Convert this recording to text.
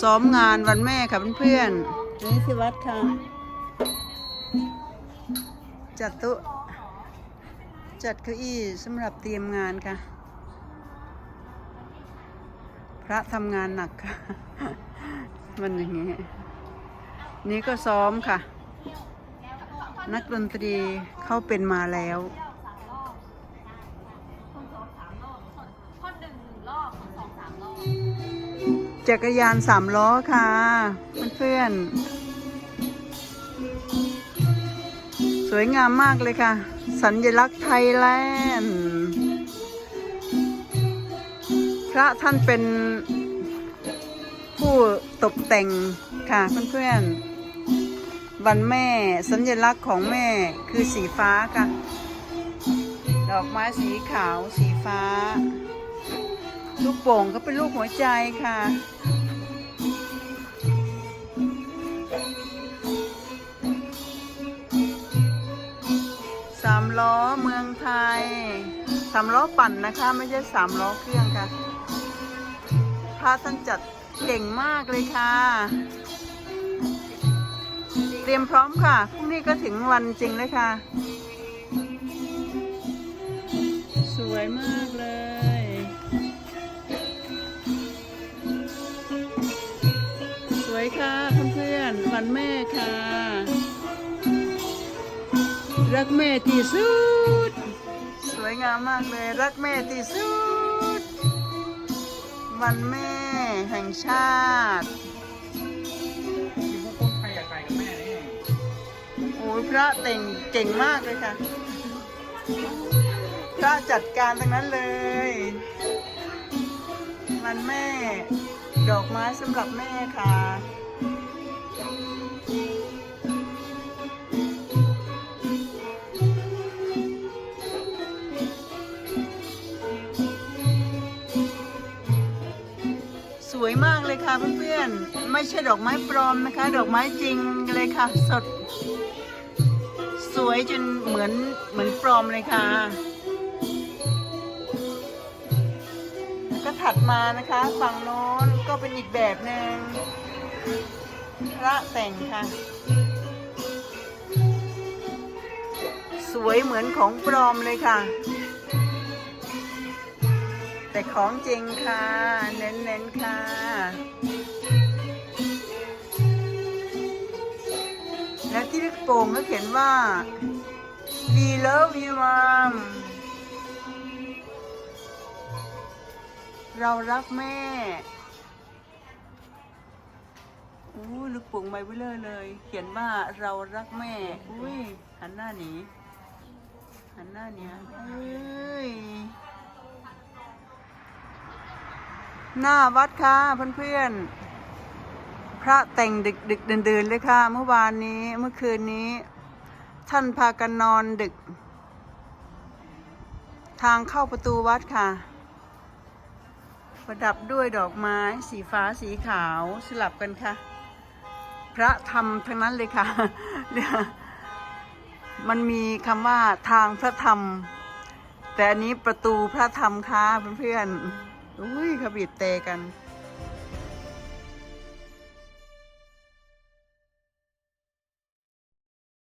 ซ้อมงานวันแม่ค่ะเพื่อนๆนี่ที่วัดค่ะ จัดโต๊ะจัดเก้าอี้สำหรับเตรียมงานค่ะ พระทำงานหนักค่ะ มันอย่างงี้ นี่ก็ซ้อมค่ะ นักดนตรีเข้าเป็นมาแล้ว จักรยานสามล้อค่ะเพื่อนๆสวยงามมากเลยค่ะ สัญลักษณ์ไทยแลนด์พระท่านเป็นผู้ตกแต่งค่ะเพื่อนๆวันแม่สัญลักษณ์ของแม่คือสีฟ้าค่ะ ดอกไม้สีขาวสีฟ้า ลูกโป่งก็เป็นลูกหัวใจค่ะ สามล้อเมืองไทย สามล้อปั่นนะคะ ไม่ใช่สามล้อเครื่องค่ะ พระท่านจัดเก่งมากเลยค่ะ เตรียมพร้อมค่ะ พรุ่งนี้ก็ถึงวันจริงเลยค่ะ สวยมากเลย วยค่ะเพื่อนๆวันแม่ค่ะ รักแม่ที่สุด สวยงามมากเลย รักแม่ที่สุด วันแม่แห่งชาติมีพวกคนใครอยากไปกับแม่นี่โอ้ยพระเต่งเก่งมากเลยค่ะ พระจัดการทั้งนั้นเลย วันแม่ ดอกไม้สำหรับแม่ค่ะสวยมากเลยค่ะเพื่อนๆ ไม่ใช่ดอกไม้ปลอมนะคะ ดอกไม้จริงเลยค่ะ สด สวยจนเหมือนเหมือนปลอมเลยค่ะ ถัดมานะคะ ฝั่งโน้นก็เป็นอีกแบบหนึ่งพระแต่งค่ะ สวยเหมือนของปลอมเลยค่ะ แต่ของจริงค่ะ เน้นๆค่ะและที่ลูกโป่งก็เขียนว่า We love you mom เรารักแม่อู้ลูกโป่งใบเบลอเลย เขียนว่าเรารักแม่ อุ้ยหันหน้าหนีหันหน้าหนีเอ้ยหน้าวัดค่ะเพื่อนๆ พระแต่งดึกดึกเดินๆเลยค่ะ เมื่อวานนี้เมื่อคืนนี้ ท่านพากันนอนดึก ทางเข้าประตูวัดค่ะ ประดับด้วยดอกไม้สีฟ้าสีขาวสลับกันค่ะ พระธรรมทั้งนั้นเลยค่ะมันมีคำว่าทางพระธรรม แต่อันนี้ประตูพระธรรมค่ะเพื่อนๆอุ้ยขบีดเตะกัน